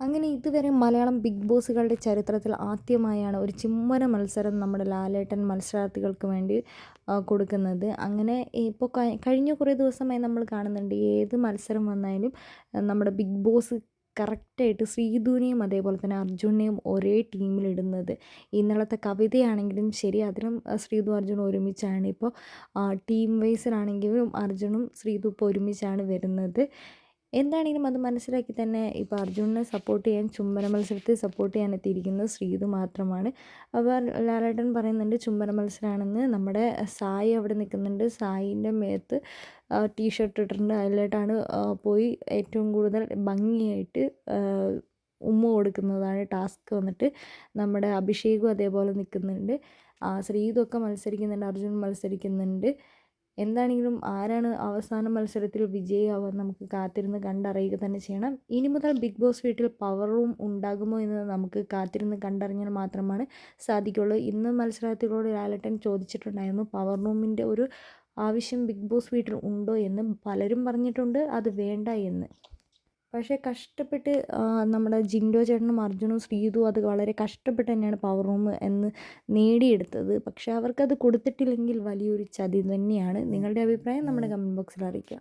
അങ്ങനെ ഇതുവരെ മലയാളം ബിഗ് ബോസുകളുടെ ചരിത്രത്തിൽ ആദ്യമായാണ് ഒരു ചിമ്മര മത്സരം നമ്മുടെ ലാലേട്ടൻ മത്സരാർത്ഥികൾക്ക് വേണ്ടി കൊടുക്കുന്നത്. അങ്ങനെ ഇപ്പോൾ കഴിഞ്ഞ കുറേ ദിവസമായി നമ്മൾ കാണുന്നുണ്ട് ഏത് മത്സരം വന്നാലും നമ്മുടെ ബിഗ് ബോസ് കറക്റ്റായിട്ട് ശ്രീധുവിനെയും അതേപോലെ തന്നെ അർജുനെയും ഒരേ ടീമിലിടുന്നത് ഇന്നലത്തെ കവിതയാണെങ്കിലും ശരി അതിനും ശ്രീധു അർജുനും ഒരുമിച്ചാണ്. ഇപ്പോൾ ടീം വൈസിലാണെങ്കിലും അർജുനും ശ്രീധു ഇപ്പോൾ ഒരുമിച്ചാണ് വരുന്നത്. എന്താണെങ്കിലും അത് മനസ്സിലാക്കി തന്നെ ഇപ്പോൾ അർജുനെ സപ്പോർട്ട് ചെയ്യാൻ ചുംബന മത്സരത്തിൽ സപ്പോർട്ട് ചെയ്യാൻ എത്തിയിരിക്കുന്നത് ശ്രീതു മാത്രമാണ്. അപ്പോൾ ലാലേട്ടൻ പറയുന്നുണ്ട് ചുംബന മത്സരമാണെന്ന് നമ്മുടെ സായി അവിടെ നിൽക്കുന്നുണ്ട്. സായിന്റെ മേത്ത് ടീഷർട്ട് ഇട്ടിട്ടുണ്ട്. അതിലായിട്ടാണ് പോയി ഏറ്റവും കൂടുതൽ ഭംഗിയായിട്ട് ഉമ്മ കൊടുക്കുന്നതാണ് ടാസ്ക് വന്നിട്ട്. നമ്മുടെ അഭിഷേകും അതേപോലെ നിൽക്കുന്നുണ്ട്. ശ്രീതൊക്കെ മത്സരിക്കുന്നുണ്ട് അർജുൻ മത്സരിക്കുന്നുണ്ട്. എന്താണെങ്കിലും ആരാണ് അവസാന മത്സരത്തിൽ വിജയിയാവുക നമുക്ക് കാത്തിരുന്ന് കണ്ടറിയുക തന്നെ ചെയ്യണം. ഇനി മുതൽ ബിഗ് ബോസ് വീട്ടിൽ പവർ റൂം ഉണ്ടാകുമോ എന്ന് നമുക്ക് കാത്തിരുന്ന് കണ്ടറിഞ്ഞാൽ മാത്രമാണ് സാധിക്കുള്ളൂ ഇന്ന് മത്സരാർത്ഥികളോട് ലാലട്ടൻ ചോദിച്ചിട്ടുണ്ടായിരുന്നു പവർ റൂമിന്റെ ഒരു ആവശ്യം ബിഗ് ബോസ് വീട്ടിൽ ഉണ്ടോ എന്ന്. പലരും പറഞ്ഞിട്ടുണ്ട് അത് വേണ്ട എന്ന്. പക്ഷേ കഷ്ടപ്പെട്ട് നമ്മുടെ ജിൻഡോ ചേട്ടനും അർജുനും ശ്രീതും അത് വളരെ കഷ്ടപ്പെട്ട് തന്നെയാണ് പവർ റൂം എന്ന് നേടിയെടുത്തത്. പക്ഷേ അവർക്കത് കൊടുത്തിട്ടില്ലെങ്കിൽ വലിയൊരു ചതി തന്നെയാണ്. നിങ്ങളുടെ അഭിപ്രായം നമ്മുടെ കമന്റ് ബോക്സിൽ അറിയിക്കുക